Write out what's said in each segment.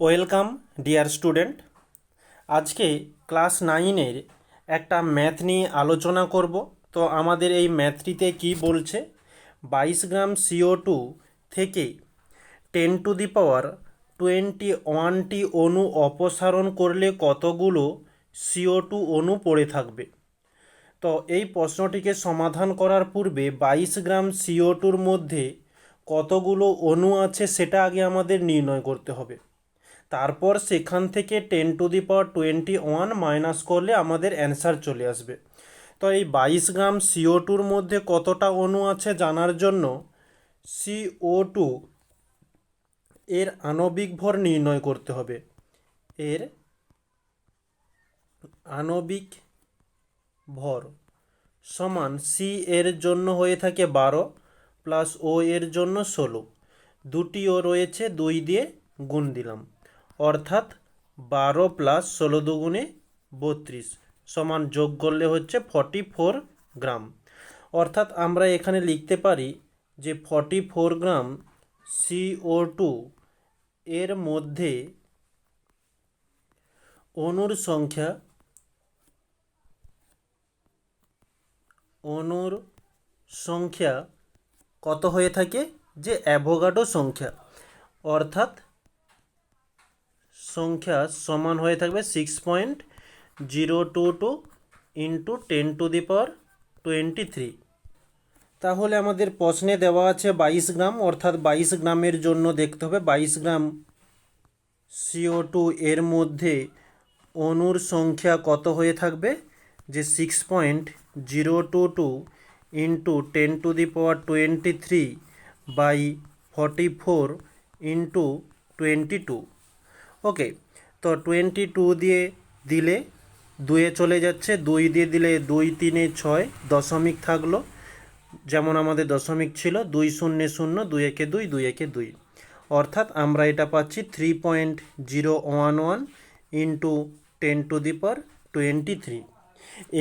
Welcome, dear student. আজকে class নাইনের একটা ম্যাথ নিয়ে আলোচনা করব। তো আমাদের এই ম্যাথটিতে কি বলছে? বাইশ গ্রাম সিও টু থেকে ten to the power twenty ওয়ানটি অণু অপসারণ করলে কতগুলো সিও টু অণু পড়ে থাকবে? তো এই প্রশ্নটিকে সমাধান করার পূর্বে বাইশ গ্রাম সিও টুর মধ্যে কতগুলো অণু আছে সেটা আগে আমাদের নির্ণয় করতে হবে। তারপর সেখান থেকে ten to the power twenty one minus করলে আমাদের অ্যান্সার চলে আসবে। তো এই বাইশ গ্রাম সিও টুর মধ্যে কতটা অণু আছে জানার জন্য সিও টু এর আণবিক ভর নির্ণয় করতে হবে। এর আণবিক ভর সমান সি এর জন্য হয়ে থাকে বারো প্লাস ও এর জন্য ষোলো। দুটিও রয়েছে দুই দিয়ে গুণ দিলাম। অর্থাৎ বারো প্লাস ষোলো দুগুণে বত্রিশ সমান যোগ করলে হচ্ছে ফর্টি ফোর গ্রাম। অর্থাৎ আমরা এখানে লিখতে পারি যে forty four gram CO two এর মধ্যে অণুর সংখ্যা অণুর সংখ্যা কত হয়ে থাকে? যে অ্যাভোগাডো সংখ্যা। অর্থাৎ সংখ্যা সমান হয়ে থাকবে six point zero two two into ten to the power twenty three তাহলে আমাদের প্রশ্নে দেওয়া আছে বাইশ গ্রাম, অর্থাৎ বাইশ গ্রামের জন্য দেখতে হবে বাইশ গ্রাম সিও টু এর মধ্যে অণুর সংখ্যা কত হয়ে থাকবে? যে six point zero two two into ten to the power twenty three by forty four into twenty two okay তো টোয়েন্টি টু দিয়ে দিলে দুয়ে চলে যাচ্ছে, দুই দিয়ে দিলে দুই তিনে ছয় দশমিক থাকল। যেমন আমাদের দশমিক ছিল, দুই শূন্য শূন্য, দুই একে দুই দুই একে দুই। অর্থাৎ আমরা এটা পাচ্ছি three point zero one one into ten to the power twenty three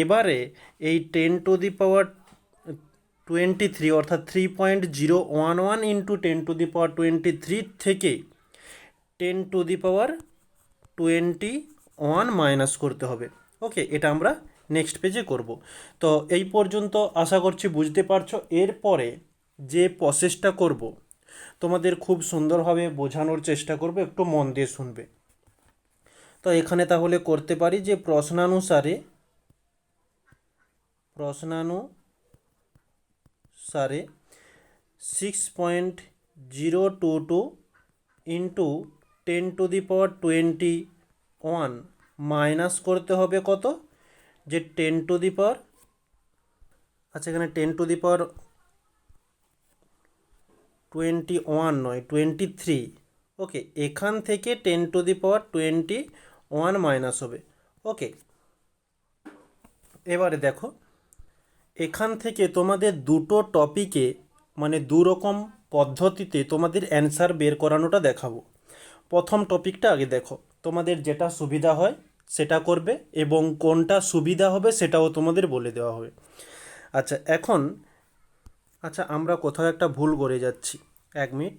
এবারে এই ten to the power twenty three অর্থাৎ three point zero one one into ten to the power twenty three থেকে ten to the power twenty one minus করতে হবে। ওকে, এটা আমরা next পেজে করব। তো এই পর্যন্ত আশা করছি বুঝতে পারছ। এরপরে যে প্রসেসটা করব, তোমাদের খুব সুন্দরভাবে বোঝানোর চেষ্টা করব, একটু মন দিয়ে শুনবে। তো এখানে তাহলে করতে পারি যে প্রশ্নানুসারে প্রশ্নানুসারে six point zero two two into ten to the power twenty one minus করতে হবে কত? যে টেন টু দি পাওয়ার আচ্ছা এখানে ten to the power twenty one নয়, টোয়েন্টি থ্রি। ওকে, এখান থেকে ten to the power twenty one minus হবে। ওকে, এবারে দেখো, এখান থেকে তোমাদের দুটো টপিকে মানে দু রকম পদ্ধতিতে তোমাদের অ্যান্সার বের করানোটা দেখাবো। প্রথম টপিকটা আগে দেখো। তোমাদের যেটা সুবিধা হয় সেটা করবে এবং কোনটা সুবিধা হবে সেটাও তোমাদের বলে দেওয়া হবে। আচ্ছা এখন আচ্ছা আমরা কোথাও একটা ভুল করে যাচ্ছি। এক মিনিট।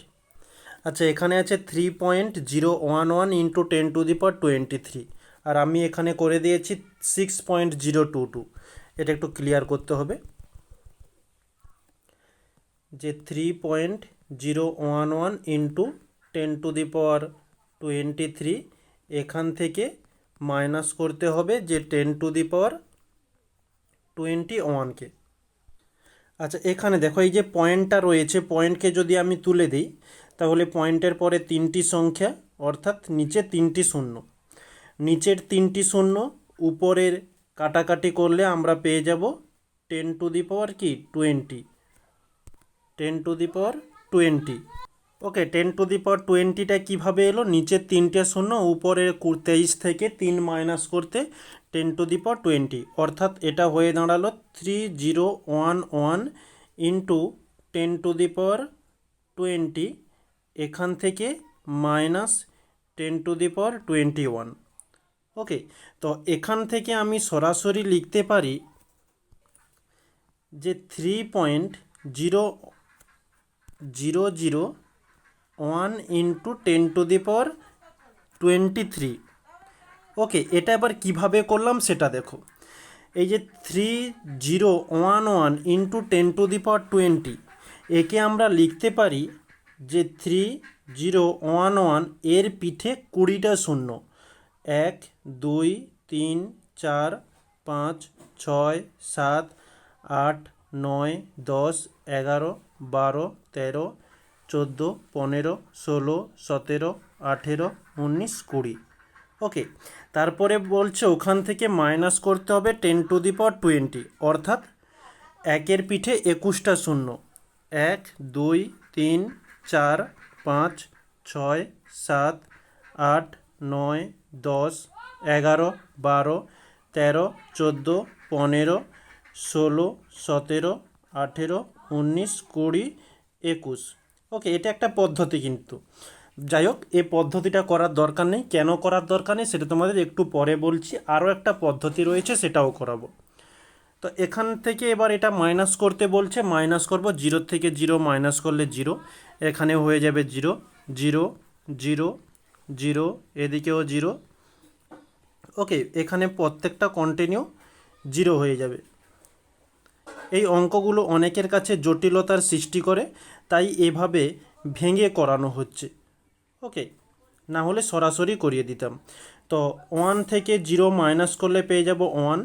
আচ্ছা এখানে আছে three point zero one one into ten to the power twenty three আর আমি এখানে করে দিয়েছি six point zero two two এটা একটু ক্লিয়ার করতে হবে। যে three point zero one one into ten to the power twenty three, এখান থেকে মাইনাস করতে হবে যে ten to the power twenty ওয়ানকে। আচ্ছা এখানে দেখো এই যে পয়েন্টটা রয়েছে, পয়েন্টকে যদি আমি তুলে দিই, তাহলে পয়েন্টের পরে তিনটি সংখ্যা, অর্থাৎ নিচে তিনটি শূন্য। নিচের তিনটি শূন্য, উপরের কাটাকাটি করলে আমরা পেয়ে যাব টেন টু দি পাওয়ার কি? Twenty. Ten to the power twenty. Okay ten to the power টোয়েন্টিটা কীভাবে এলো? নিচের তিনটে শূন্য, উপরের তেইশ থেকে তিন মাইনাস করতে ten to the power twenty অর্থাৎ এটা হয়ে দাঁড়াল three zero one one into ten to the power twenty এখান থেকে minus ten to the power twenty one okay, তো এখান থেকে আমি সরাসরি লিখতে পারি যে three point zero zero zero one into ten to the power twenty three okay এটা এবার কীভাবে করলাম সেটা দেখো। এই যে three zero one one into ten to the power twenty একে আমরা লিখতে পারি যে থ্রি জিরো ওয়ান ওয়ানের পিঠে কুড়িটা শূন্য। এক, দুই, তিন, চার, পাঁচ, ছয়, সাত, আট, নয়, দশ, এগারো, বারো, তেরো চোদ্দ, পনেরো, ষোলো, সতেরো, আঠেরো, উনিশ, কুড়ি। ওকে, তারপরে বলছে ওখান থেকে মাইনাস করতে হবে ten to the power twenty. অর্থাৎ একের পিঠে একুশটা শূন্য। এক, দুই, তিন, চার, পাঁচ, ছয়, সাত, আট, নয়, দশ, এগারো, বারো, তেরো, চোদ্দ, পনেরো, ষোলো, সতেরো, আঠেরো, উনিশ, কুড়ি, একুশ। ওকে, এটা একটা পদ্ধতি কিন্তু। যাই হোক, এই পদ্ধতিটা করার দরকার নেই। কেন করার দরকার নেই সেটা তোমাদের একটু পরে বলছি। আরও একটা পদ্ধতি রয়েছে, সেটাও করাবো। তো এখান থেকে এবার এটা মাইনাস করতে বলছে। মাইনাস করব জিরো থেকে জিরো মাইনাস করলে জিরো এখানে হয়ে যাবে জিরো জিরো জিরো জিরো এদিকেও জিরো ওকে, এখানে প্রত্যেকটা কন্টিনিউ জিরো হয়ে যাবে। এই অঙ্কগুলো অনেকের কাছে জটিলতার সৃষ্টি করে, তাই এভাবে ভেঙে করানো হচ্ছে। ওকে, না হলে সরাসরি করিয়ে দিতাম। তো ওয়ান থেকে জিরো মাইনাস করলে পেয়ে যাব ওয়ান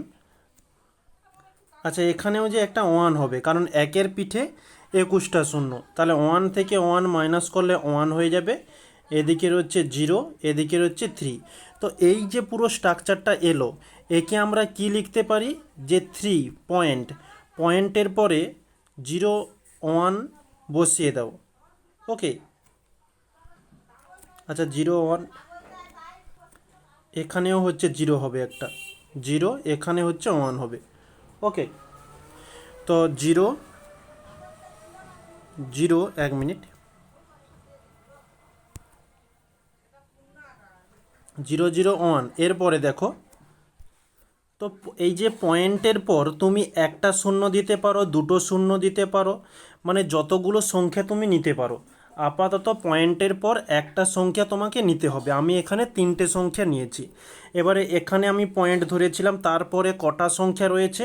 আচ্ছা এখানেও যে একটা ওয়ান হবে, কারণ একের পিঠে একুশটা শূন্য। তাহলে ওয়ান থেকে ওয়ান মাইনাস করলে ওয়ান হয়ে যাবে। এদিকের হচ্ছে জিরো এদিকের হচ্ছে থ্রি তো এই যে পুরো স্ট্রাকচারটা এলো, একে আমরা কি লিখতে পারি? যে থ্রি পয়েন্ট পয়েন্টের পরে জিরো ওয়ান বসিয়ে দাও। ওকে? আচ্ছা জিরো ওয়ান, এখানেও হচ্ছে জিরো হবে একটা। জিরো, এখানে হচ্ছে ওয়ান হবে। ওকে? তো জিরো জিরো, এক মিনিট। Zero zero, one. এরপরে দেখো তো এই যে পয়েন্টের পর তুমি একটা শূন্য দিতে পারো, দুটো শূন্য দিতে পারো মানে যতগুলো সংখ্যা তুমি নিতে পারো। আপাতত পয়েন্টের পর একটা সংখ্যা তোমাকে নিতে হবে। আমি এখানে তিনটে সংখ্যা নিয়েছি। এবারে এখানে আমি পয়েন্ট ধরেছিলাম, তারপরে কটা সংখ্যা রয়েছে?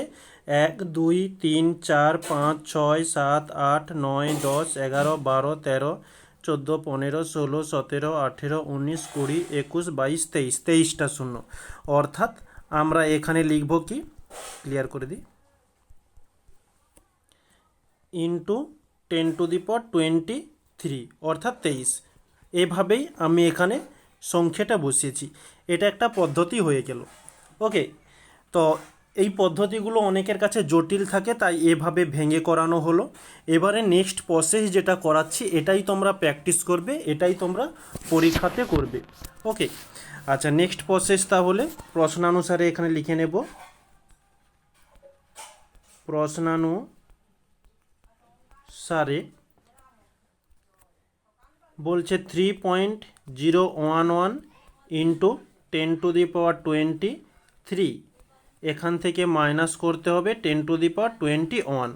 এক, দুই, তিন, চার, পাঁচ, ছয়, সাত, আট, নয়, দশ, এগারো, বারো, তেরো, চোদ্দ, পনেরো, ষোলো, সতেরো, আঠেরো, উনিশ, কুড়ি, একুশ, বাইশ, তেইশ, তেইশটা শূন্য। অর্থাৎ আমরা এখানে লিখব কি? ক্লিয়ার করে দিই। Into ten to the power twenty three অর্থাৎ তেইশ। এভাবেই আমি এখানে সংখ্যাটা বসিয়েছি। এটা একটা পদ্ধতি হয়ে গেল। ওকে তো এই পদ্ধতিগুলো অনেকের কাছে জটিল থাকে, তাই এভাবে ভেঙে করানো হলো। এবারে নেক্সট প্রসেস যেটা করাচ্ছি, এটাই তোমরা প্র্যাকটিস করবে, এটাই তোমরা পরীক্ষাতে করবে। ওকে আচ্ছা নেক্সট প্রসেস তাহলে প্রশ্নানুসারে এখানে লিখে নেব। প্রশ্নানুসারে বলছে three point zero one one into ten to the power twenty three এখান থেকে মাইনাস করতে হবে ten to the power twenty one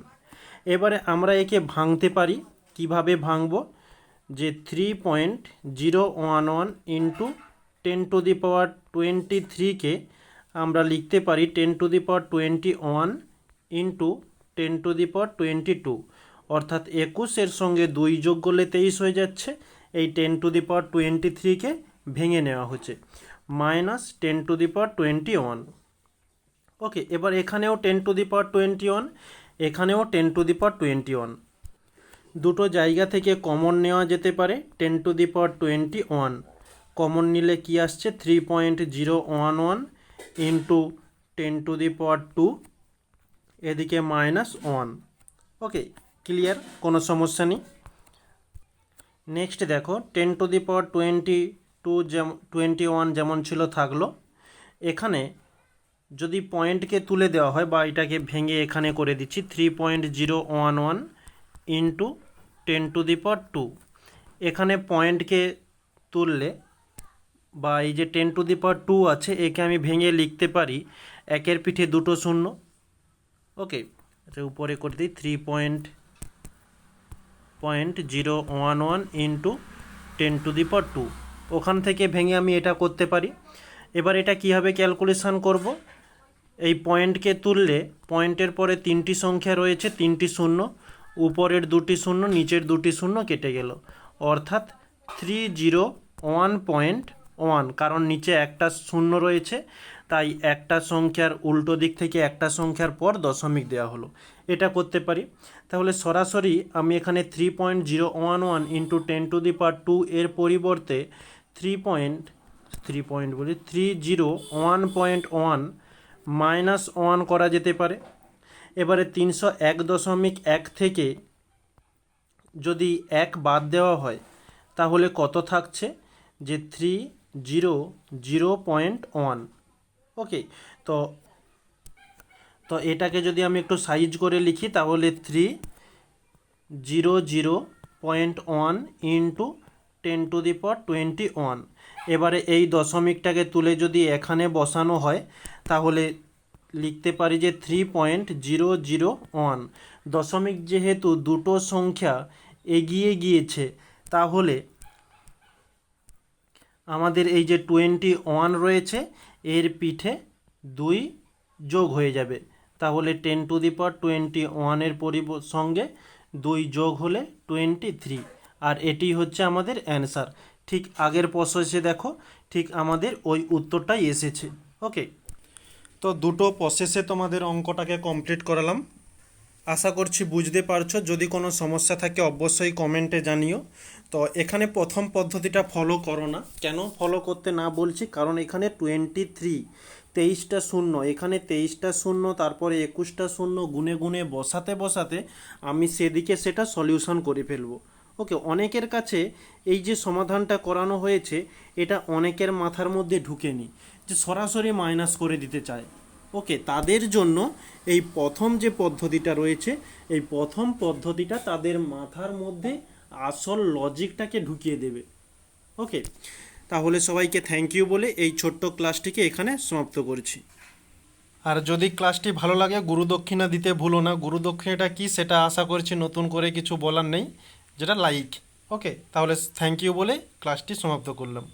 এবারে আমরা একে ভাঙতে পারি। কীভাবে ভাঙব? যে three point zero one one into ten to the power twenty থ্রিকে আমরা লিখতে পারি ten to the power twenty one into ten to the power twenty two অর্থাৎ একুশের সঙ্গে দুই যোগ করলে তেইশ হয়ে যাচ্ছে। এই ten to the power twenty থ্রিকে ভেঙে নেওয়া হচ্ছে। Minus ten to the power twenty one okay এবার এখানেও ten to the power twenty one এখানেও ten to the power twenty one দুটো জায়গা থেকে কমন নেওয়া যেতে পারে ten to the power twenty one common নিলে কি আসছে? Three point zero one one into ten to the power two এদিকে মাইনাস ওয়ান ওকে ক্লিয়ার কোনো সমস্যা নেই। নেক্সট দেখো ten to the power twenty two যেমন টোয়েন্টি ওয়ান যেমন ছিল থাকল। এখানে যদি পয়েন্টকে তুলে দেওয়া হয় বা এটাকে ভেঙে এখানে করে দিচ্ছি three point zero one one into ten to the power two এখানে পয়েন্টকে তুললে বা এই যে ten to the power two আছে, একে আমি ভেঙে লিখতে পারি, একের পিঠে দুটো শূন্য। ওকে আচ্ছা উপরে করে দিই three point point zero one one into ten to the power two ওখান থেকে ভেঙে আমি এটা করতে পারি। এবার এটা কীভাবে ক্যালকুলেশান করব? এই পয়েন্টকে তুললে পয়েন্টের পরে তিনটি সংখ্যা রয়েছে, তিনটি শূন্য, উপরের দুটি শূন্য, নিচের দুটি শূন্য কেটে গেল। অর্থাৎ three zero one point one কারণ নিচে একটা শূন্য রয়েছে, তাই একটা সংখ্যার উল্টো দিক থেকে একটা সংখ্যার পর দশমিক দেওয়া হলো। এটা করতে পারি। তাহলে সরাসরি আমি এখানে three point zero one one into ten to the power two এর পরিবর্তে থ্রি পয়েন্ট থ্রি পয়েন্ট বলি three zero one point one minus one করা যেতে পারে। এবারে তিনশো এক দশমিক এক থেকে যদি এক বাদ দেওয়া হয়, তাহলে কত থাকছে? যে three zero zero point one okay তো তো এটাকে যদি আমি একটু সাইজ করে লিখি, তাহলে three zero zero point one into ten to the power twenty one এবারে এই দশমিকটাকে তুলে যদি এখানে বসানো হয় তাহলে লিখতে পারি যে three point zero zero one দশমিক যেহেতু দুটো সংখ্যা এগিয়ে গিয়েছে, তাহলে আমাদের এই যে টোয়েন্টি ওয়ান রয়েছে, এর পিঠে দুই যোগ হয়ে যাবে। তাহলে ten to the power twenty ওয়ানের পরিব সঙ্গে দুই যোগ হলে টোয়েন্টি থ্রি আর এটি হচ্ছে আমাদের অ্যান্সার ঠিক আগের প্রসেসে দেখো, ঠিক আমাদের ওই উত্তরটাই এসেছে। ওকে তো দুটো প্রসেসে তোমাদের অঙ্কটাকে কমপ্লিট করালাম। আশা করছি বুঝতে পারছ। যদি কোনো সমস্যা থাকে, অবশ্যই কমেন্টে জানিও। তো এখানে প্রথম পদ্ধতিটা ফলো করো না। কেন ফলো করতে না বলছি? কারণ এখানে টোয়েন্টি থ্রি তেইশটা শূন্য। এখানে তেইশটা শূন্য, তারপরে একুশটা শূন্য গুনে গুনে বসাতে বসাতে আমি সেদিকে সেটা সলিউশন করে ফেলব। ওকে, অনেকের কাছে এই যে সমাধানটা করানো হয়েছে, এটা অনেকের মাথার মধ্যে ঢুকেনি। যে সরাসরি মাইনাস করে দিতে চায়। ওকে তাদের জন্য এই প্রথম যে পদ্ধতিটা রয়েছে, এই প্রথম পদ্ধতিটা তাদের মাথার মধ্যে আসল লজিকটাকে ঢুকিয়ে দেবে। ওকে তাহলে সবাইকে থ্যাংক ইউ বলে এই ছোট্ট ক্লাসটিকে এখানে সমাপ্ত করছি। আর যদি ক্লাসটি ভালো লাগে গুরুদক্ষিণা দিতে ভুলো না। গুরুদক্ষিণাটা কি সেটা আশা করছি নতুন করে কিছু বলার নেই। যেটা লাইক ওকে তাহলে থ্যাংক ইউ বলে ক্লাসটি সমাপ্ত করলাম।